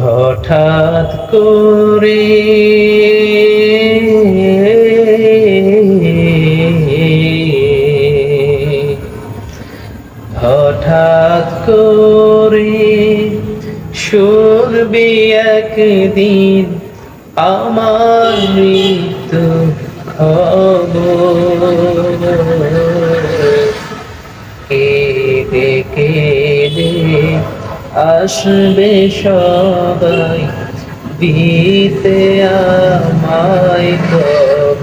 হঠাৎ করে হঠাৎ করে শুনবি একদিন আমার মৃত্যু খবর। কেঁদে কেঁদে আসবে সবাই দিতে আমায় কব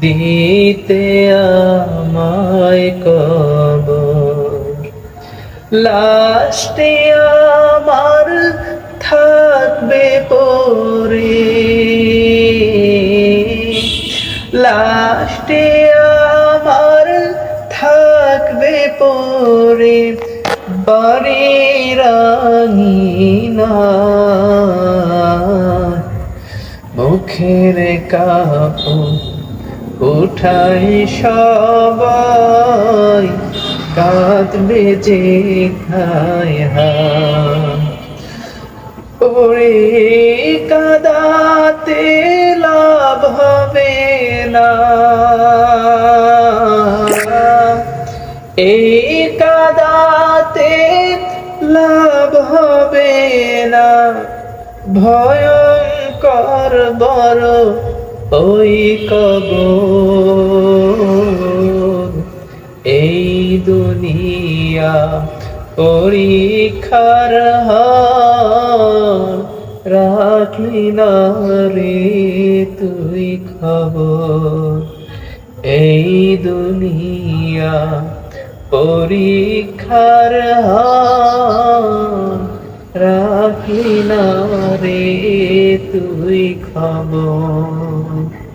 দিতে আমায় কব লাস্টে আমার পরে বাড়ির আঙিনা মুখের কাপড় উঠাই সবাই কাঁদবে যে খায় ওরে কাদাতে লাভ হবে না। কাদাতে লাভ হবে না। ভয়ঙ্কর বড় ওই কবর। এই দুনিয়া পরীক্ষার রাখলি না রে তুই খবর। এই দুনিয়া পরীক্ষার রাখি না রে তুই খবর